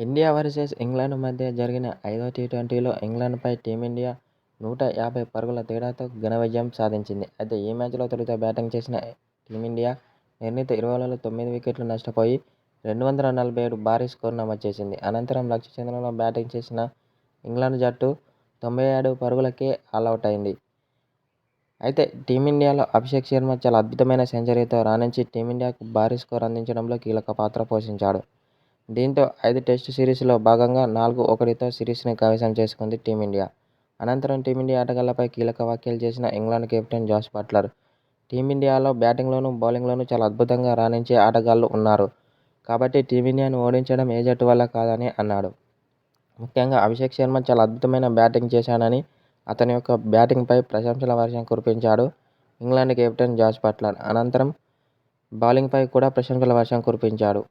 India versus England మధ్య జరిగిన ఐదో టీ-ట్వంటీలో ఇంగ్లాండ్పై టీమిండియా నూట యాభై పరుగుల తేడాతో ఘన విజయం సాధించింది. అయితే ఈ మ్యాచ్లో తొలుత బ్యాటింగ్ చేసిన టీమిండియా నిర్ణీత ఇరవై ఓవర్లలో తొమ్మిది వికెట్లు నష్టపోయి రెండు వందల నలభై ఏడు భారీ స్కోర్ నమోదు చేసింది. అనంతరం లక్ష్య చంద్రంలో బ్యాటింగ్ చేసిన ఇంగ్లాండ్ జట్టు తొంభై ఏడు పరుగులకే ఆలౌటైంది. అయితే టీమిండియాలో అభిషేక్ శర్మ చాలా అద్భుతమైన సెంచరీతో రాణించి టీమిండియాకు భారీ స్కోర్ అందించడంలో కీలక పాత్ర పోషించాడు. దీంతో ఐదు టెస్టు సిరీస్లో భాగంగా నాలుగు ఒకటితో సిరీస్ని కైవసం చేసుకుంది టీమిండియా. అనంతరం టీమిండియా ఆటగాళ్ళపై కీలక వ్యాఖ్యలు చేసిన ఇంగ్లాండ్ కెప్టెన్ జాస్ బట్లర్ టీమిండియాలో బ్యాటింగ్లోనూ, బౌలింగ్లోనూ చాలా అద్భుతంగా రాణించే ఆటగాళ్ళు ఉన్నారు. కాబట్టి టీమిండియాను ఓడించడం ఏ జట్టు వల్ల కాదని అన్నాడు. ముఖ్యంగా అభిషేక్ శర్మ చాలా అద్భుతమైన బ్యాటింగ్ చేశాడని, అతని యొక్క బ్యాటింగ్పై ప్రశంసల వర్షం కురిపించాడు ఇంగ్లాండ్ కెప్టెన్ జాస్ బట్లర్. అనంతరం బౌలింగ్పై కూడా ప్రశంసల వర్షం కురిపించాడు.